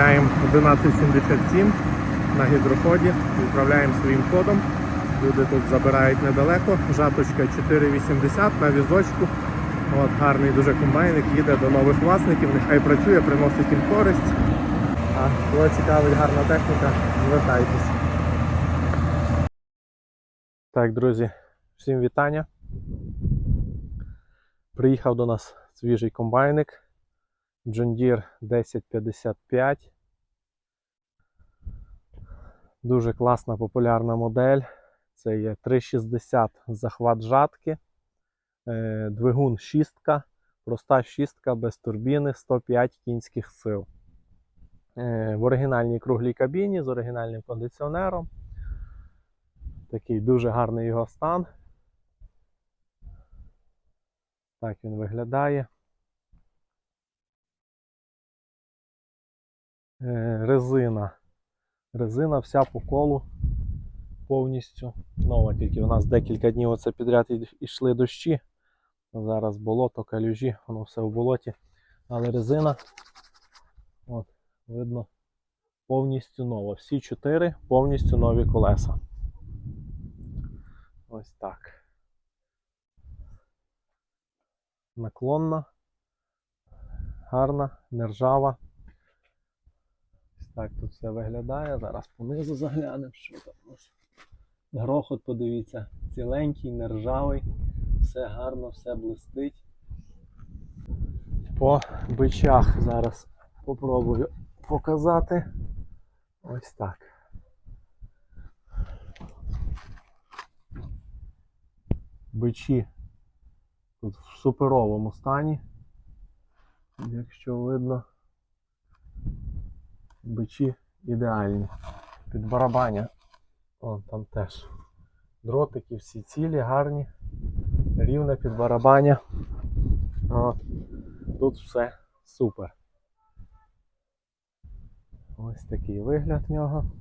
Відправляємо 1177 на гідроході. Відправляємо своїм ходом. Люди тут забирають недалеко. Жаточка 480 на візочку. От, гарний дуже комбайник, їде до нових власників, нехай працює, приносить їм користь. А кого цікавить гарна техніка, звертайтесь. Так, друзі, всім вітання. Приїхав до нас свіжий комбайник John Deere 1055. Дуже класна популярна модель. Це є 360 захват жатки, е, двигун шістка, проста шістка без турбіни 105 кінських сил. Е, В оригінальній круглій кабіні з оригінальним кондиціонером. Такий дуже гарний його стан. Так він виглядає. Резина. Резина вся по колу повністю нова. Тільки у нас декілька днів оце підряд йшли дощі. Зараз болото, калюжі, воно все в болоті. Але резина, от, видно, повністю нова. Всі чотири повністю нові колеса. Ось так. Наклонна, гарна, нержава. Так тут все виглядає. Зараз понизу заглянемо, що там у нас. Грохот, подивіться, ціленький, нержавий, все гарно, все блистить. По бичах зараз попробую показати. Ось так. Бичі тут в суперовому стані. Якщо видно, бичі ідеальні. Під барабаня. Вон там теж. Дротики всі цілі, гарні. Рівне під барабаня. От. Тут все супер. Ось такий вигляд в нього.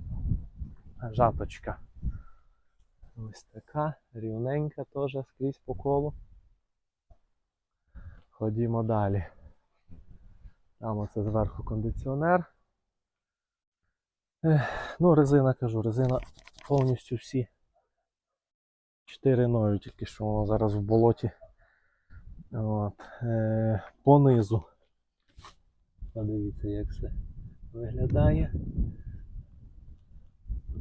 Жаточка. Ось така, рівненька теж скрізь по колу. Ходімо далі. Там оце зверху кондиціонер. Ну, резина кажу, резина повністю всі. Чотири нові, тільки що воно зараз в болоті. От. Е, понизу. Подивіться, як все виглядає.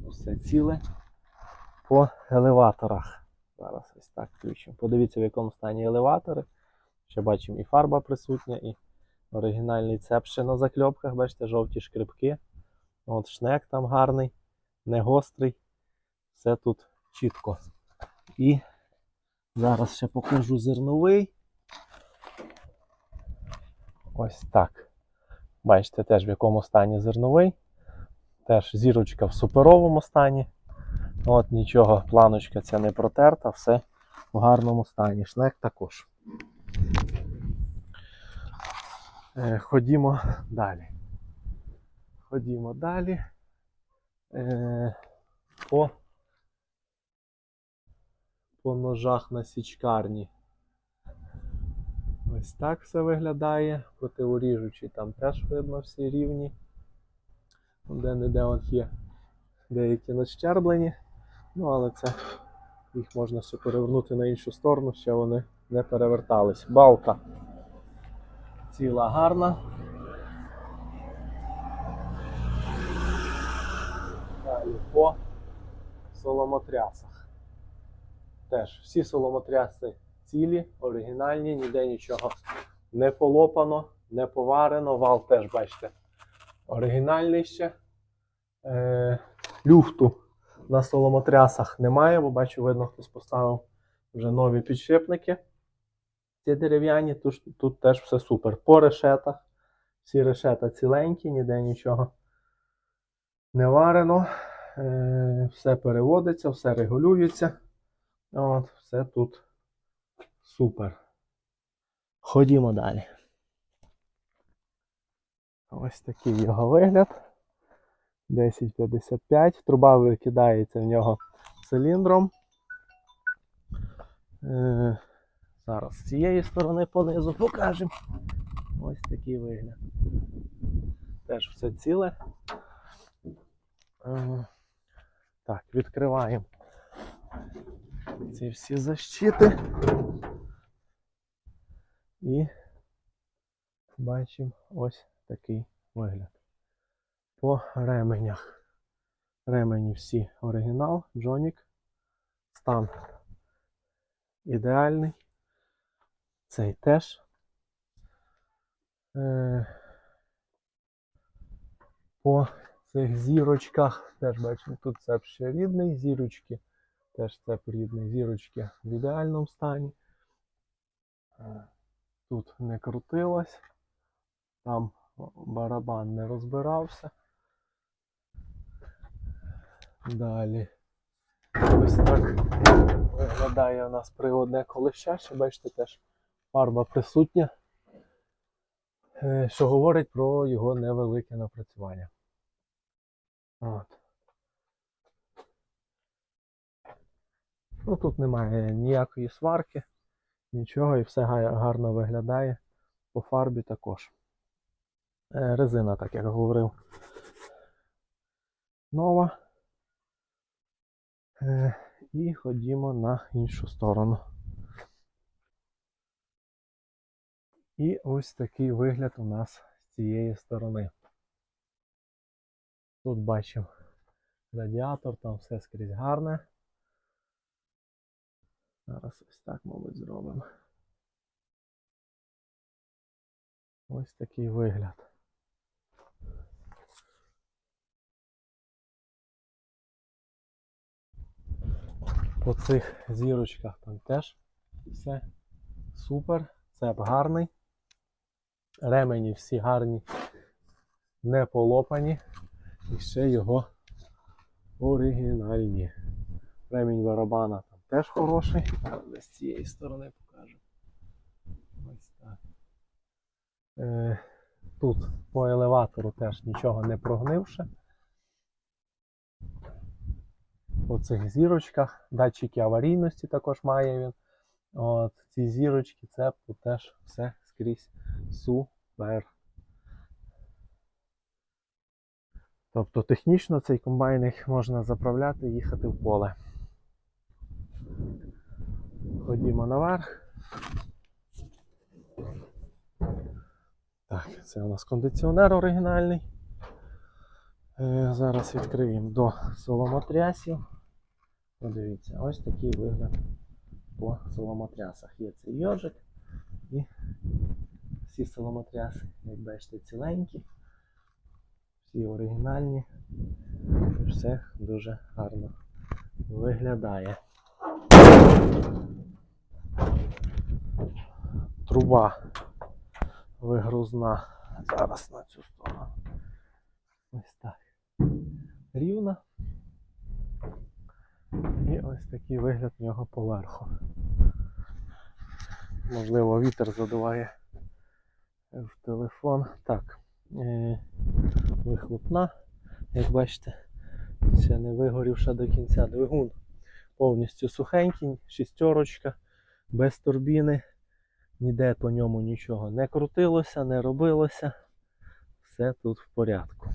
Усе ціле. По елеваторах. Зараз ось так включимо. Подивіться, в якому стані елеватори. Ще бачимо і фарба присутня, і оригінальний цеп на закльопках. Бачите, жовті шкрипки. От шнек там гарний, не гострий. Все тут чітко. І зараз ще покажу зерновий. Ось так. Бачите теж в якому стані зерновий. Теж зірочка в суперовому стані. От нічого, планочка ця не протерта, все в гарному стані. Шнек також. Е, ходімо далі. Ходімо далі. Е, по, по ножах на січкарні. Ось так все виглядає. Противоріжучі там теж видно всі рівні. Де-не-де от є деякі нащерблені. Ну, але це їх можна ще перевернути на іншу сторону, ще вони не перевертались. Балка ціла гарна. Далі по соломотрясах. Теж всі соломотряси цілі, оригінальні, ніде нічого не полопано, не поварено. Вал теж, бачите, оригінальний ще. Е, люфту на соломотрясах немає, бо бачу, видно, хтось поставив вже нові підшипники. Ці дерев'яні, тут, тут теж все супер. По решетах. Всі решета ціленькі, ніде нічого не варено. Е, все переводиться, все регулюється. От, все тут супер. Ходімо далі. Ось такий його вигляд. 1055. Труба викидається в нього циліндром. Е, зараз з цієї сторони понизу покажемо. Ось такий вигляд. Теж все ціле. Е, Так, відкриваємо ці всі защити. І бачимо ось такий вигляд. По ременях. Ремені всі оригінал, Джонік. Стан ідеальний. Цей теж. Е, По цих зірочках теж бачимо, тут цеп ще рідний, зірочки. Теж цеп рідний, зірочки в ідеальному стані. Е, Тут не крутилось. Там барабан не розбирався. Далі. Ось так виглядає у нас приводне колище. Ще бачите, теж фарба присутня, е, що говорить про його невелике напрацювання. От. Ну, тут немає ніякої сварки, нічого, і все гарно виглядає. По фарбі також. Е, Резина, так як говорив, нова. Е, І ходімо на іншу сторону. І ось такий вигляд у нас з цієї сторони. Тут бачимо радіатор, там все скрізь гарне. Зараз ось так, мабуть, зробимо. Ось такий вигляд. По цих зірочках там теж все супер. Цеп гарний. Ремені всі гарні, не полопані. І ще його оригінальні. Ремінь барабана там теж хороший. Але з цієї сторони покажу. Ось так. Е, тут по елеватору теж нічого не прогнивши. По цих зірочках. Датчики аварійності також має він. От, ці зірочки, це теж все скрізь супер. Тобто технічно цей комбайн можна заправляти і їхати в поле. Ходімо наверх. Так, це у нас кондиціонер оригінальний. Е, зараз відкриємо до соломотрясів. Подивіться, ось такий вигляд по соломотрясах. Є цей йожик і всі соломотряси, як бачите, ціленькі, всі оригінальні. І все дуже гарно виглядає. Труба вигрузна зараз на цю сторону. Ось так. Рівна. І ось такий вигляд в нього поверху. Можливо, вітер задуває в телефон. Так. Вихлопна, як бачите, ще не вигорівша до кінця двигун. Повністю сухенький, шістерочка, без турбіни. Ніде по ньому нічого не крутилося, не робилося. Все тут в порядку.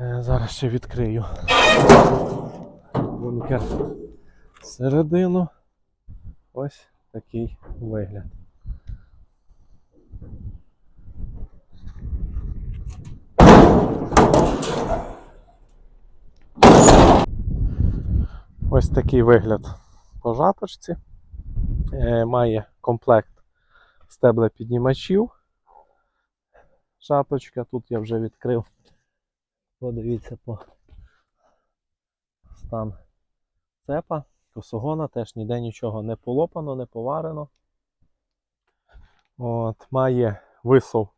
Е, Зараз ще відкрию бункер всередину. Ось такий вигляд. Ось такий вигляд по жаточці. Е, має комплект стеблепіднімачів. Жаточка. Тут я вже відкрив. Подивіться по стан цепа. Косогона теж ніде нічого не полопано, не поварено. От, має висов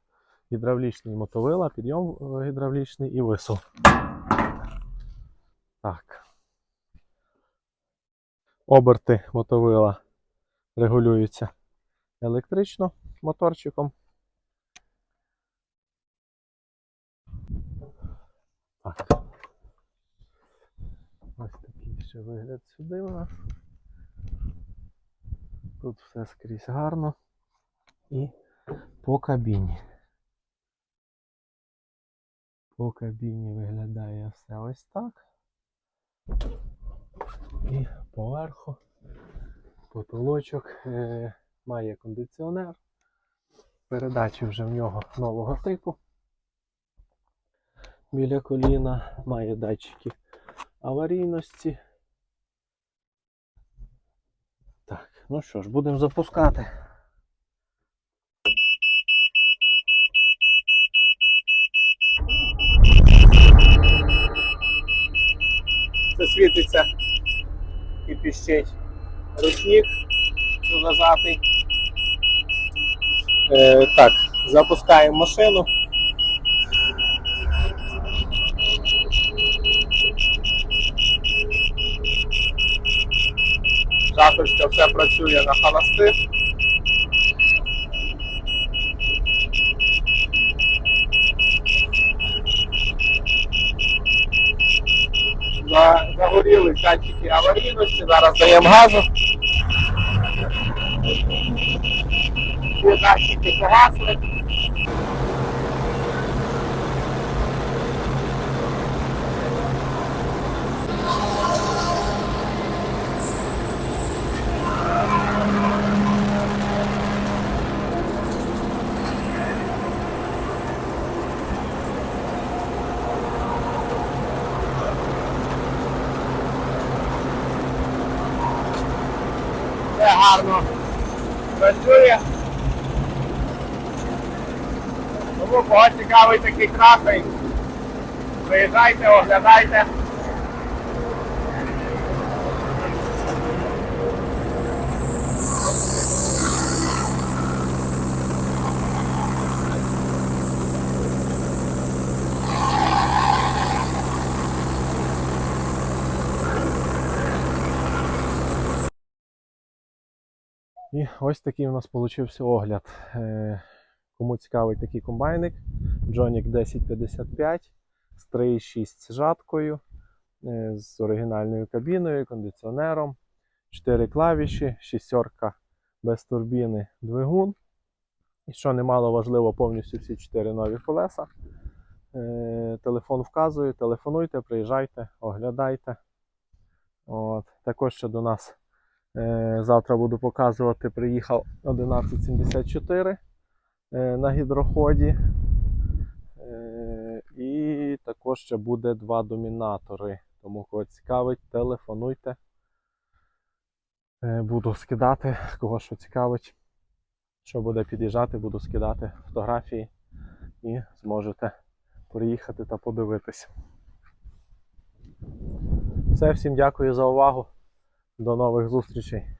гідравлічний мотовила, підйом е, гідравлічний і висов. Так. Оберти мотовила регулюються електрично моторчиком. Так. Ось такий ще вигляд сюди у нас. Тут все скрізь гарно. І по кабіні. По кабіні виглядає все ось так. І поверху потолочок е, має кондиціонер. Передачі вже в нього нового типу. Біля коліна має датчики аварійності. Так, ну що ж, будемо запускати. Це світиться і піщить ручник, зажатий. Е, так, запускаємо машину. Жаточка все працює на холостих. Загоріли датчики аварійності, зараз даємо газу. Всі датчики погасли. Все гарно працює. Тому кого цікавий такий красень, приїжджайте, оглядайте. І ось такий у нас получився огляд. Е, Кому цікавий такий комбайник, Джонік 1055 з 3,6 з жаткою, е, з оригінальною кабіною, кондиціонером, 4 клавіші, шістерка без турбіни, двигун. І що немало важливо, повністю всі 4 нові колеса. Е, Телефон вказую, телефонуйте, приїжджайте, оглядайте. От. Також ще до нас Завтра буду показувати, приїхав 1174 е, на гідроході. Е, І також ще буде два домінатори. Тому кого цікавить, телефонуйте. Е, Буду скидати, кого що цікавить. Що буде під'їжджати, буду скидати фотографії і зможете приїхати та подивитись. Все, всім дякую за увагу. До нових зустрічей.